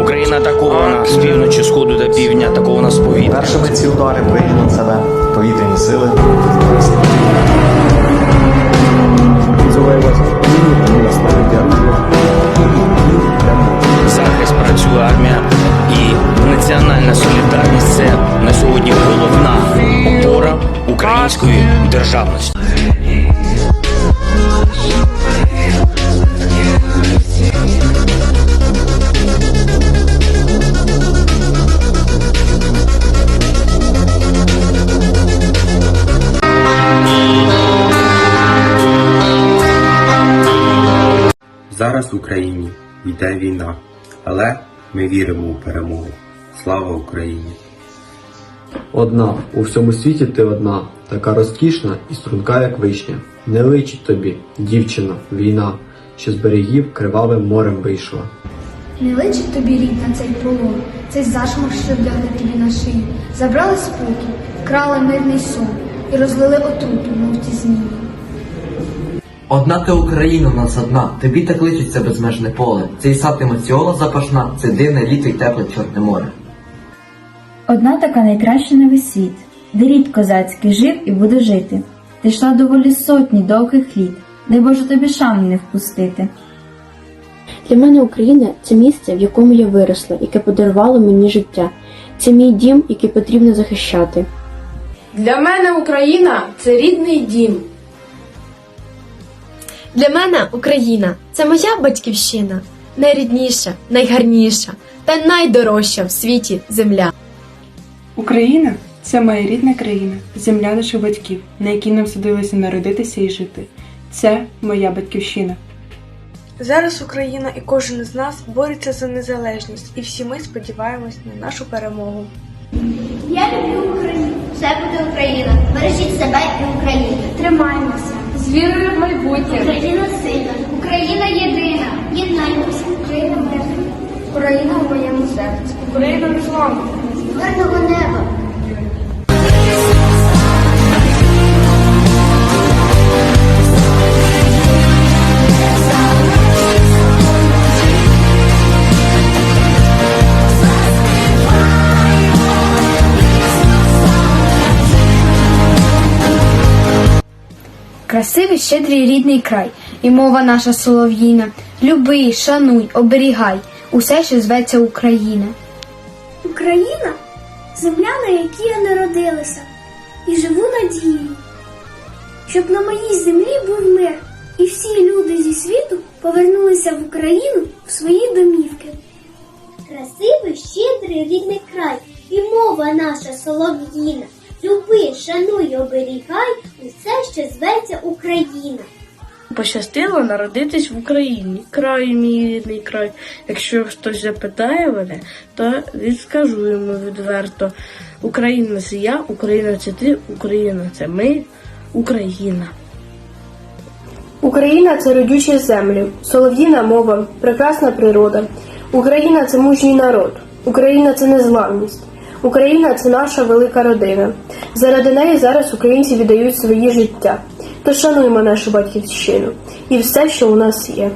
Україна атакована з півночі, сходу до півдня, атакована з повітря. Першими ці удари прийняли на себе повітряні сили. Захист працює армія і національна солідарність це на сьогодні головна опора української державності. Зараз в Україні йде війна, але ми віримо у перемогу. Слава Україні! Одна, у всьому світі ти одна, така розкішна і струнка, як вишня. Не личить тобі, дівчино, війна, що з берегів кривавим морем вийшла. Не личить тобі рідна цей полон, цей зашмах, що вдягли тобі на шию. Забрали спокій, вкрали мирний сон і розлили отруту, мов. Одна ти Україна в нас одна, тобі так личить це безмежне поле. Цей сад і маціола запашна, це дивне літо й тепле чорне море. Одна така найкраща на весь світ, де рід козацький жив і буде жити. Ти йшла доволі сотні довгих літ, де Боже тобі шам не впустити. Для мене Україна це місце, в якому я виросла, яке подарувало мені життя. Це мій дім, який потрібно захищати. Для мене Україна це рідний дім. Для мене Україна це моя батьківщина, найрідніша, найгарніша та найдорожча в світі земля. Україна це моя рідна країна, земля наших батьків, на якій нам судилося народитися і жити. Це моя батьківщина. Зараз Україна і кожен з нас бореться за незалежність, і всі ми сподіваємось на нашу перемогу. Я люблю Україну. Все буде Україна. Бережіть себе і Україну. Тримаємося. З вірою в майбутнє. Україна сильна. Україна єдина. Єднаймося. Україна мирна. Україна в моєму серці. Україна незламна. Мирного неба. Красивий, щедрий рідний край, і мова наша солов'їна. Люби, шануй, оберігай усе, що зветься Україна. Україна земля, на якій я народилася, і живу надією, щоб на моїй землі був мир, і всі люди зі світу повернулися в Україну в свої домівки. Красивий, щедрий рідний край, і мова наша солов'їна. Люби, шануй, оберігай що зветься Україна. Пощастило народитись в Україні. Край мій рідний край. Якщо хтось запитає мене, то відскажу йому відверто. Україна це я, Україна це ти, Україна це ми, Україна. Україна це родючі землі, солов'їна мова, прекрасна природа. Україна це мужній народ. Україна це незламність. Україна це наша велика родина. Заради неї зараз українці віддають свої життя. Тож шануємо нашу батьківщину і все, що у нас є.